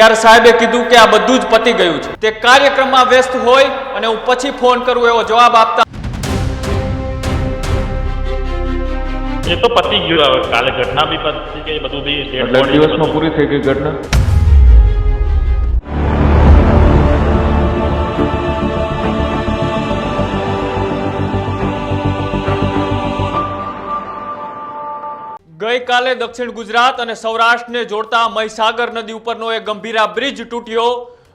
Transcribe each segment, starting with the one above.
ત્યારે સાહેબે કીધું કે આ બધું જ પતી ગયું છે. તે કાર્યક્રમમાં વ્યસ્ત હોય અને હું પછી ફોન કરું એવો જવાબ આપતા એ તો પતી ગયું હવે. કાલે ઘટના બી પતી ગઈ બધું બી એટલે દિવસમાં પૂરી થઈ ગઈ ઘટના? ગઈકાલે દક્ષિણ ગુજરાત અને સૌરાષ્ટ્રને જોડતા મહીસાગર નદી ઉપરનો એક ગંભીરા બ્રિજ તૂટ્યો.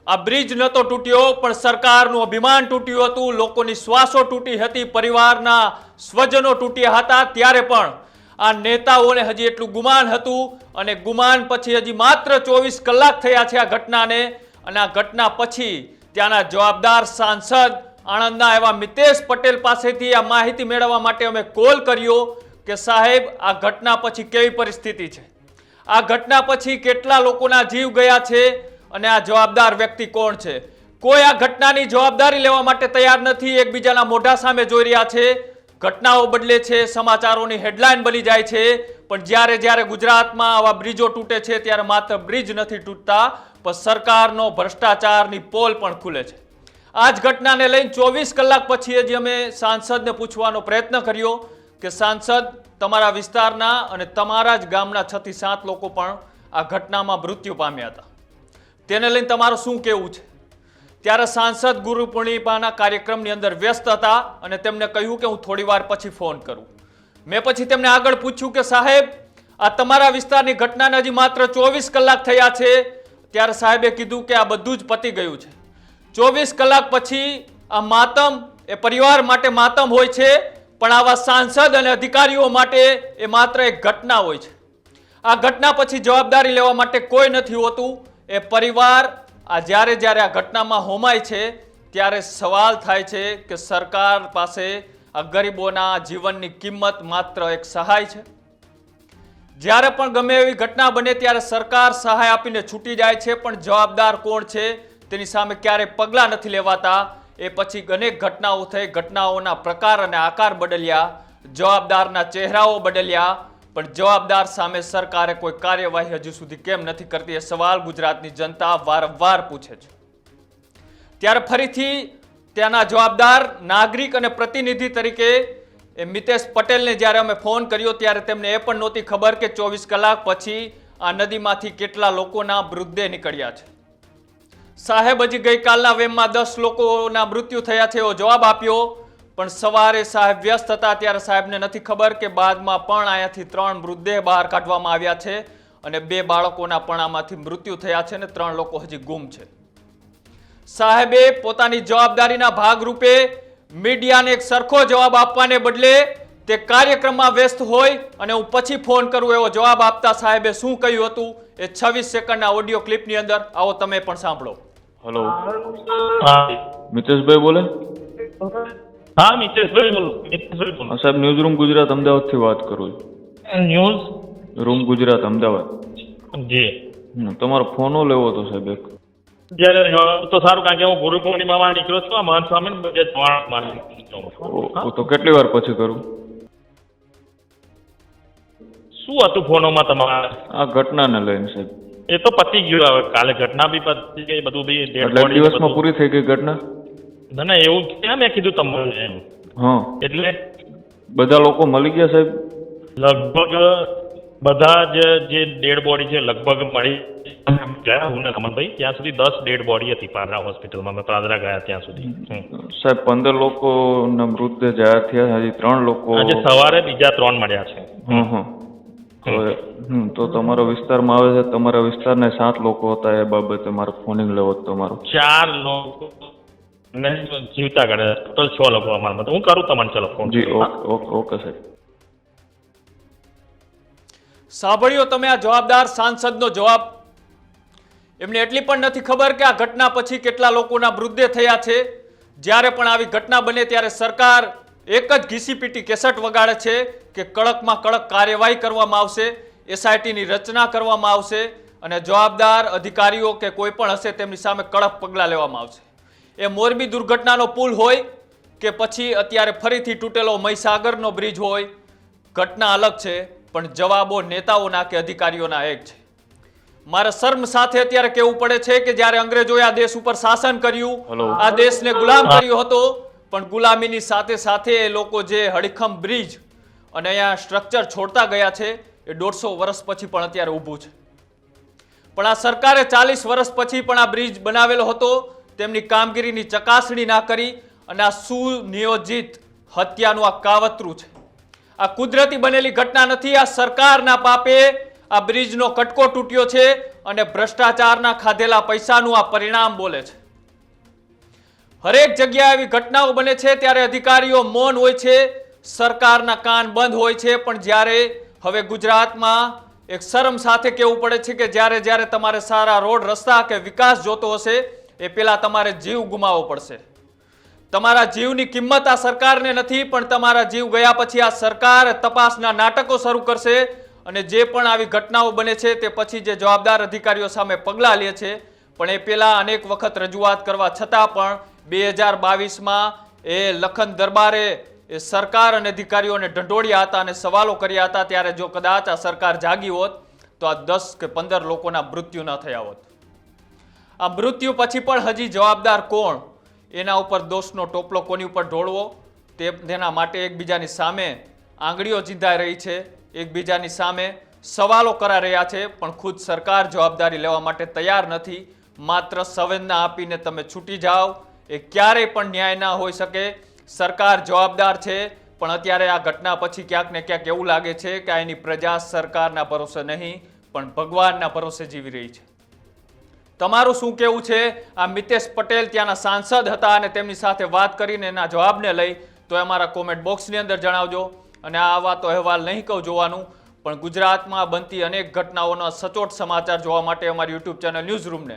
આ બ્રિજ ન તો તૂટ્યો, પણ સરકારનું અભિમાન તૂટ્યું હતું. લોકોની શ્વાસો તૂટી હતી, પરિવારના સ્વજનો તૂટ્યા હતા ત્યારે પણ. આ નેતાઓને હજી એટલું ગુમાન હતું અને ગુમાન પછી હજી માત્ર ચોવીસ કલાક થયા છે આ ઘટનાને. અને આ ઘટના પછી ત્યાંના જવાબદાર સાંસદ આણંદના એવા મિતેશ પટેલ પાસેથી આ માહિતી મેળવવા માટે અમે કોલ કર્યો. કે સાહેબ, આ ઘટના પછી કેવી પરિસ્થિતિ છે? આ ઘટના પછી કેટલા લોકોના જીવ ગયા છે? અને આ જવાબદાર વ્યક્તિ કોણ છે? કોઈ આ ઘટનાની જવાબદારી લેવા માટે તૈયાર નથી, એકબીજાના મોઢા સામે જોઈ રહ્યા છે. ઘટનાઓ બદલે છે, સમાચારોની હેડલાઇન બની જાય છે. પણ જ્યારે જ્યારે ગુજરાતમાં આવા બ્રિજો તૂટે છે, ત્યારે માત્ર બ્રિજ નથી તૂટતા, પણ સરકારનો ભ્રષ્ટાચારની પોલ પણ ખુલે છે. આ જ ઘટનાને લઈને ચોવીસ કલાક પછી જ અમે સાંસદને પૂછવાનો પ્રયત્ન કર્યો કે સાંસદ તમારા વિસ્તારના અને તમારા જ ગામના છથી સાત લોકો પણ આ ઘટનામાં મૃત્યુ પામ્યા હતા. તેને લઈને તમારું શું કહેવું છે? ત્યારે સાંસદ ગુરુ પૂર્ણિમાના કાર્યક્રમની અંદર વ્યસ્ત હતા અને તેમને કહ્યું કે હું થોડી વાર પછી ફોન કરું. મેં પછી તેમને આગળ પૂછ્યું કે સાહેબ, આ તમારા વિસ્તારની ઘટનાને હજી માત્ર ચોવીસ કલાક થયા છે, ત્યારે સાહેબે કીધું કે આ બધું જ પતી ગયું છે. ચોવીસ કલાક પછી આ માતમ, એ પરિવાર માટે માતમ હોય છે પણ આવા સાંસદ અને અધિકારીઓ માટે એ માત્ર એક ઘટના હોય છે. આ ઘટના પછી જવાબદારી લેવા માટે કોઈ નથી હોતું. એ પરિવાર આ જ્યારે જ્યારે આ ઘટનામાં હોમાય છે, ત્યારે સવાલ થાય છે કે સરકાર પાસે આ ગરીબોના જીવનની કિંમત માત્ર એક સહાય છે. જ્યારે પણ ગમે એવી ઘટના બને ત્યારે સરકાર સહાય આપીને છૂટી જાય છે, પણ જવાબદાર કોણ છે તેની સામે ક્યારેય પગલાં નથી લેવાતા. એ પછી અનેક ઘટનાઓ થઈ. ઘટનાઓના પ્રકાર અને આકાર બદલ્યા. જવાબદારના ચહેરાઓ બદલ્યા. પણ જવાબદાર સામે સરકારે કોઈ કાર્યવાહી હજુ સુધી કેમ નથી કરતી એ સવાલ ગુજરાતની જનતા વારંવાર પૂછે છે. ત્યારે ફરીથી ત્યાંના જવાબદાર, નાગરિક અને પ્રતિનિધિ તરીકે એ મિતેશ પટેલને જ્યારે અમે ફોન કર્યો ત્યારે તેમને એ પણ નહોતી ખબર કે ચોવીસ કલાક પછી આ નદીમાંથી કેટલા લોકોના મૃતદેહ નીકળ્યા છે. સાહેબ હજી ગઈકાલના વેમમાં દસ લોકોના મૃત્યુ થયા છે એવો જવાબ આપ્યો. પણ સવારે સાહેબ વ્યસ્ત હતા ત્યારે સાહેબને નથી ખબર કે બાદમાં પણ અહીંયાથી ત્રણ મૃતદેહ બહાર કાઢવામાં આવ્યા છે અને બે બાળકોના પણ આમાંથી મૃત્યુ થયા છે અને ત્રણ લોકો હજી ગુમ છે. સાહેબે પોતાની જવાબદારીના ભાગરૂપે મીડિયાને એક સરખો જવાબ આપવાને બદલે તે કાર્યક્રમમાં વ્યસ્ત હોય અને હું પછી ફોન કરું એવો જવાબ આપતા સાહેબે શું કહ્યું હતું એ છવ્વીસ સેકન્ડના ઓડિયો ક્લિપની અંદર આવો તમે પણ સાંભળો. હલો હા. મિતેશભાઈ બોલે? હા મિતેશભાઈ બોલો મિતેશભાઈ બોલો સાહેબ ન્યૂઝ રૂમ ગુજરાત અમદાવાદથી વાત કરું ન્યૂઝ? રૂમ ગુજરાત અમદાવાદ. જી. તમારો ફોનો લેવો હતો સાહેબ એક. જ્યારે તો સારું કારણ કે હું ગુરુ પૂર્ણિમામાં નીકળ્યો છું આ મહાન સ્વામી તો કેટલી વાર પછી કરું? શું હતું ફોનોમાં તમારા? આ ઘટનાને લઈને સાહેબ. એ તો પતી ગયું હવે કાલે ઘટના બી પતી ગઈ બધું બી એટલે દિવસમાં પૂરી થઈ ગઈ ઘટના? ના ના એવું ક્યાં મેં કીધું તમને? એમ હા. એટલે બધા લોકો મળી ગયા સાહેબ? લગભગ બધા જ જે ડેડ બોડી છે લગભગ મળી ગયા હું ને કમલભાઈ ત્યાં સુધી દસ ડેડ બોડી હતી પાદરા હોસ્પિટલમાં અમે પાદરા ગયા ત્યાં સુધી. સાહેબ પંદર લોકોના મૃતદેહ જાહેર થયા હજી ત્રણ લોકો આજે સવારે બીજા ત્રણ મળ્યા છે. હં હં હમ તો તમારા વિસ્તારમાં આવે છે. તમારા વિસ્તારના સાત લોકો હતા એ બાબતે મારો ફોનિંગ લેવો હતો તમારો. ચાર લોકો ને જીવતા ગણે ટોટલ છ લોકો અમારા મત હું કરું તમને ચલો ફોન જી ઓકે ઓકે ઓકે સાહેબ. સાંભળ્યો તમે આ જવાબદાર સાંસદનો જવાબ? એમને એટલી પણ નથી ખબર કે આ ઘટના પછી કેટલા લોકોના મૃતદેહ થયા છે. જ્યારે પણ આવી ઘટના બને ત્યારે સરકાર એક જ ઘીસીપીટી કેસેટ વગાડે છે કે કડકમાં કડક કાર્યવાહી કરવામાં આવશે એસઆઈટીની રચના કરવામાં આવશે અને જવાબદાર અધિકારીઓ કે કોઈ પણ હશે તેમની સામે કડક પગલાં લેવામાં આવશે. એ મોરબી દુર્ઘટનાનો પુલ હોય કે પછી અત્યારે ફરીથી તૂટેલો મહીસાગરનો બ્રિજ હોય ઘટના અલગ છે પણ જવાબો નેતાઓના કે અધિકારીઓના એક છે. મારે શર્મ સાથે અત્યારે કહેવું પડે છે કે જ્યારે અંગ્રેજોએ આ દેશ ઉપર શાસન કર્યું આ દેશને ગુલામ કર્યો હતો પણ ગુલામીની સાથે સાથે એ લોકો જે હડીખમ બ્રિજ અને અહીંયા સ્ટ્રક્ચર છોડતા ગયા છે, એ દોઢસો વર્ષ પછી પણ અત્યારે ઊભું છે. પણ આ સરકારે ચાલીસ વર્ષ પછી પણ આ બ્રિજ બનાવેલો હતો, તેમની કામગીરીની ચકાસણી ના કરી અને આ સુનિયોજિત હત્યાનું આ કાવતરું છે. આ કુદરતી બનેલી ઘટના નથી, આ સરકારના પાપે આ બ્રિજનો કટકો તૂટ્યો છે અને ભ્રષ્ટાચારના ખાધેલા પૈસાનું આ પરિણામ બોલે છે. હરેક જગ્યાએ એવી ઘટનાઓ બને છે, ત્યારે અધિકારીઓ મૌન હોય છે, સરકારના કાન બંધ હોય છે, પણ જ્યારે હવે ગુજરાતમાં એક શરમ સાથે કહેવું પડે છે કે જ્યારે જ્યારે તમારે સારા રોડ, રસ્તા કે વિકાસ જોતો હશે, એ પહેલાં તમારે જીવ ગુમાવવો પડશે. તમારા જીવની કિંમત આ સરકારને નથી, પણ તમારા જીવ ગયા પછી આ સરકાર તપાસના નાટકો શરૂ કરશે અને જે પણ આવી ઘટનાઓ બને છે, તે પછી જે જવાબદાર અધિકારીઓ સામે પગલાં લે છે, પણ એ પહેલાં અનેક વખત રજૂઆત કરવા છતાં પણ બે હજાર બાવીસમાં એ લખન દરબારે એ સરકાર અને અધિકારીઓને ઢંઢોળ્યા હતા અને સવાલો કર્યા હતા ત્યારે જો કદાચ આ સરકાર જાગી હોત, તો આ દસ કે પંદર લોકોના મૃત્યુ ન થયા હોત. આ મૃત્યુ પછી પણ હજી જવાબદાર કોણ? એના ઉપર દોષનો ટોપલો કોની ઉપર ઢોળવો? તે તેના માટે એકબીજાની સામે આંગળીઓ ચીંધાઈ રહી છે, એકબીજાની સામે સવાલો કરા રહ્યા છે, પણ ખુદ સરકાર જવાબદારી લેવા માટે તૈયાર નથી. માત્ર સંવેદના આપીને તમે છૂટી જાઓ એ ક્યારેય પણ ન્યાય ના હોઈ શકે. સરકાર જવાબદાર છે, પણ અત્યારે આ ઘટના પછી ક્યાંક ને ક્યાંક એવું લાગે છે કે એની પ્રજા સરકારના ભરોસે નહીં, પણ ભગવાનના ભરોસે જીવી રહી છે. તમારું શું કેવું છે? આ મિતેશ પટેલ ત્યાંના સાંસદ હતા અને તેમની સાથે વાત કરીને એના જવાબને લઈ તો અમારા કોમેન્ટ બોક્સની અંદર જણાવજો. અને આ આવા તો અહેવાલ નહીં કહું જોવાનું, પણ ગુજરાતમાં બનતી અનેક ઘટનાઓના સચોટ સમાચાર જોવા માટે અમારી યુટ્યુબ ચેનલ ન્યૂઝ રૂમને